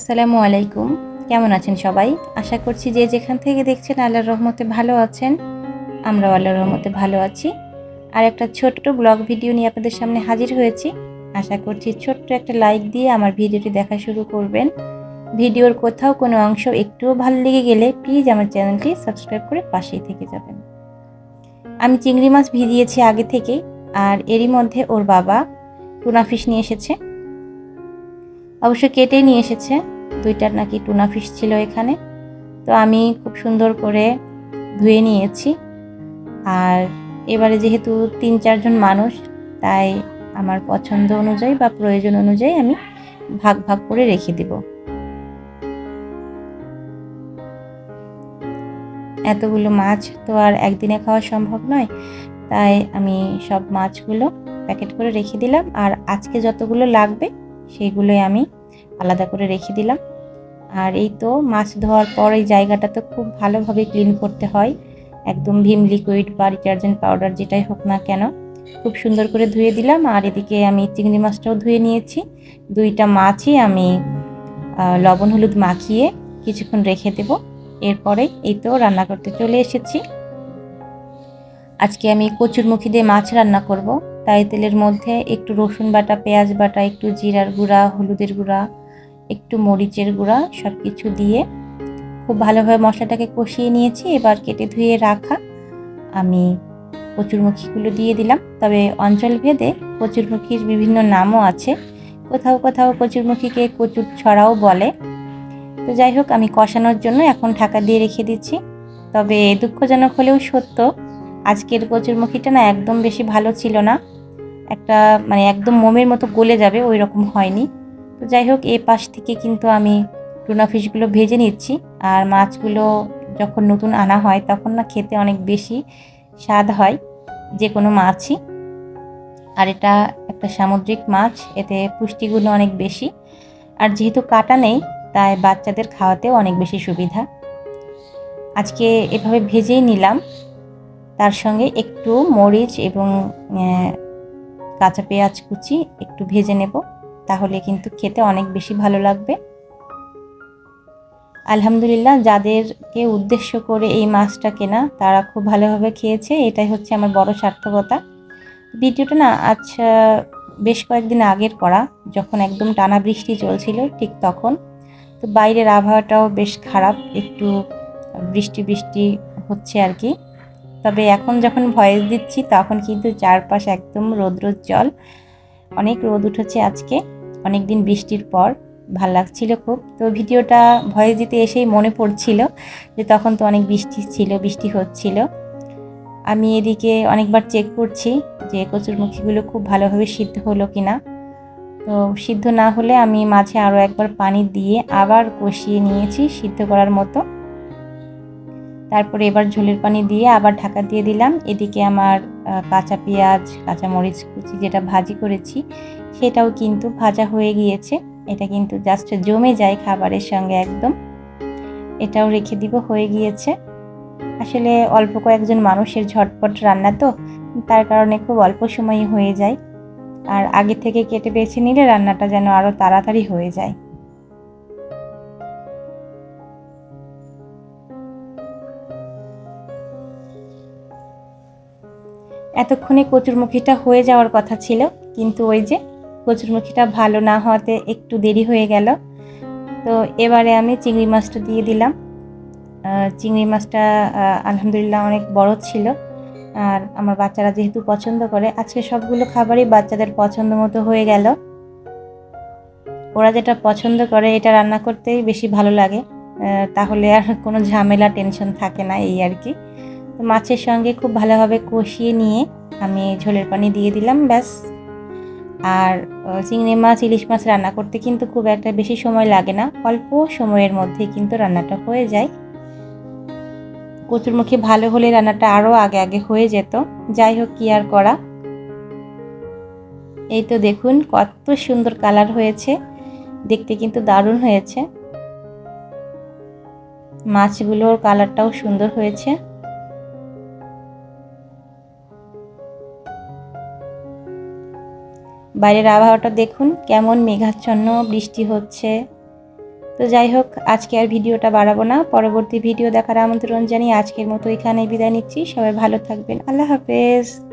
আসসালামু আলাইকুম। কেমন আছেন সবাই? আশা করছি যে যেখান থেকে দেখছেন আল্লাহর রহমতে ভালো আছেন। আমরাও আল্লাহর রহমতে ভালো আছি। আর একটা ছোট্ট ব্লগ ভিডিও নিয়ে আপনাদের সামনে হাজির হয়েছি। আশা করছি ছোট্ট একটা লাইক দিয়ে আমার ভিডিওটি দেখা শুরু করবেন। ভিডিওর কোথাও কোনো অংশ একটুও ভালো লেগে গেলে প্লিজ আমার চ্যানেলটি সাবস্ক্রাইব করে পাশেই থেকে যাবেন। আমি চিংড়ি মাছ ভিজিয়েছি আগে থেকে, আর এরই মধ্যে ওর বাবা টুনা ফিশ নিয়ে এসেছে। অবশ্য কেটে নিয়ে এসেছে। দুইটার নাকি টুনা ফিশ ছিল এখানে। তো আমি খুব সুন্দর করে ধুয়ে নিয়েছি। আর এবারে যেহেতু তিন চারজন মানুষ, তাই আমার পছন্দ অনুযায়ী বা প্রয়োজন অনুযায়ী আমি ভাগ ভাগ করে রেখে দিব। এতগুলো মাছ তো আর একদিনে খাওয়া সম্ভব নয়, তাই আমি সব মাছগুলো প্যাকেট করে রেখে দিলাম। আর আজকে যতগুলো লাগবে সেইগুলোই আমি আলাদা করে রেখে দিলাম। আর এই তো মাছ ধোয়ার পর এই জায়গাটা তো খুব ভালোভাবে ক্লিন করতে হয়। একদম ভিম লিকুইড বা ডিটারজেন্ট পাউডার যেটাই হোক না কেন। খুব সুন্দর করে ধুয়ে দিলাম আর এদিকে আমি চিংড়ি মাছটাও ধুয়ে নিয়েছি। দুইটা মাছই আমি লবণ হলুদ মাখিয়ে কিছুক্ষণ রেখে দেব। এরপরে এই তো রান্না করতে চলে এসেছি। আজকে আমি কচুরমুখী দিয়ে মাছ রান্না করব। তাই তেলের মধ্যে একটু রসুন বাটা, পেঁয়াজ বাটা, একটু জিরার গুঁড়া, হলুদের গুঁড়া একটু মরিচের গুঁড়া সব কিছু দিয়ে খুব ভালোভাবে মশলাটাকে কষিয়ে নিয়েছি, এবার কেটে ধুয়ে রাখা। আমি কচুরমুখীগুলো দিয়ে দিলাম। তবে অঞ্চল ভেদে কচুরমুখীর বিভিন্ন নামও আছে। কোথাও কোথাও কচুরমুখীকে কচুর ছড়াও বলে। তো যাই হোক, আমি কষানোর জন্য এখন ঢাকা দিয়ে রেখে দিচ্ছি। তবে দুঃখজনক হলেও সত্য, আজকের কচুরমুখীটা না একদম বেশি ভালো ছিল না। একটা মানে একদম মোমের মতো গলে যাবে ওই রকম হয়নি। তো যাই হোক, এ পাশ থেকে কিন্তু আমি টুনা ফিশগুলো ভেজে নিচ্ছি। আর মাছগুলো যখন নতুন আনা হয়, তখন না খেতে অনেক বেশি স্বাদ হয় যে কোনো মাছই। আর এটা একটা সামুদ্রিক মাছ, এতে পুষ্টিগুলো অনেক বেশি। আর যেহেতু কাটা নেই, তাই বাচ্চাদের খাওয়াতেও অনেক বেশি সুবিধা। আজকে এভাবে ভেজেই নিলাম। তার সঙ্গে একটু মরিচ এবং কাঁচা পেঁয়াজ কুচি একটু ভেজে নেব। তাহলে কিন্তু খেতে অনেক বেশি ভালো লাগবে। আলহামদুলিল্লাহ, যাদেরকে উদ্দেশ্য করে এই মাছটা কেনা, তারা খুব ভালোভাবে খেয়েছে। এটাই হচ্ছে আমার বড় সার্থকতা। ভিডিওটা না আচ্ছা বেশ কয়েকদিন আগের করা, যখন একদম টানা বৃষ্টি চলছিল ঠিক তখন। তো বাইরের আবহাওয়াটাও বেশ খারাপ, একটু বৃষ্টি বৃষ্টি হচ্ছে আর কি। তবে এখন যখন ভয়েস দিচ্ছি, তখন কিন্তু চারপাশ একদম রৌদ্রোজ্জ্বল। অনেক রোদ উঠেছে আজকে। অনেক দিন বৃষ্টির পর ভালো লাগছিল খুব। তো ভিডিওটা ভয়েস দিতে এসেই মনে পড়ছিল যে তখন তো অনেক বৃষ্টি ছিল, বৃষ্টি হচ্ছিল। আমি এদিকে অনেকবার চেক করছি যে কচুরমুখীগুলো খুব ভালোভাবে সিদ্ধ হলো কি না তো সিদ্ধ না হলে আমি মাঝে আরও একবার পানি দিয়ে আবার কষিয়ে নিয়েছি সিদ্ধ করার মতো। তারপরে এবার ঝোলের পানি দিয়ে আবার ঢাকা দিয়ে দিলাম। এদিকে আমার কাঁচা পেঁয়াজ কাঁচা মরিচ কুচি যেটা ভাজি করেছি, সেটাও কিন্তু ভাজা হয়ে গিয়েছে। এটা কিন্তু জাস্ট জমে যায় খাবারের সঙ্গে একদম। এটাও রেখে দিব, হয়ে গিয়েছে। আসলে অল্প কয়েকজন মানুষের ঝটপট রান্না তো, তার কারণে খুব অল্প সময়ই হয়ে যায়। আর আগে থেকে কেটে বেছে নিলে রান্নাটা যেন আরও তাড়াতাড়ি হয়ে যায়। এতক্ষণে কচুরমুখীটা হয়ে যাওয়ার কথা ছিল, কিন্তু ওই যে কচুরমুখীটা ভালো না হওয়াতে একটু দেরি হয়ে গেল। তো এবারে আমি চিংড়ি মাছটা দিয়ে দিলাম। চিংড়ি মাছটা আলহামদুলিল্লাহ অনেক বড় ছিল। আর আমার বাচ্চারা যেহেতু পছন্দ করে, আজকে সবগুলো খাবারই বাচ্চাদের পছন্দ মতো হয়ে গেল। ওরা যেটা পছন্দ করে, এটা রান্না করতেই বেশি ভালো লাগে। তাহলে আর কোনো ঝামেলা, টেনশন থাকে না, এই আর কি। মাছের সঙ্গে খুব ভালোভাবে কষিয়ে নিয়ে আমি ঝোলের পানি দিয়ে দিলাম, ব্যাস। আর চিংড়ি মাছ, ইলিশ মাছ রান্না করতে কিন্তু খুব একটা বেশি সময় লাগে না, অল্প সময়ের মধ্যেই কিন্তু রান্নাটা হয়ে যায়। কচুরমুখী ভালো হলে রান্নাটা আরও আগে আগে হয়ে যেত, যাই হোক কি আর করা। এই তো দেখুন কত সুন্দর কালার হয়েছে, দেখতে কিন্তু দারুণ হয়েছে। মাছগুলোর কালারটাও সুন্দর হয়েছে। বাইরের আবহাওয়াটা দেখুন, কেমন মেঘাচ্ছন্ন বৃষ্টি হচ্ছে। তো যাই হোক, আজকে আর ভিডিওটা বাড়াবো না। পরবর্তী ভিডিও দেখার আমন্ত্রণ জানিয়ে আজকের মতো এখানে বিদায় নিচ্ছি। সবাই ভালো থাকবেন। আল্লাহ হাফেজ।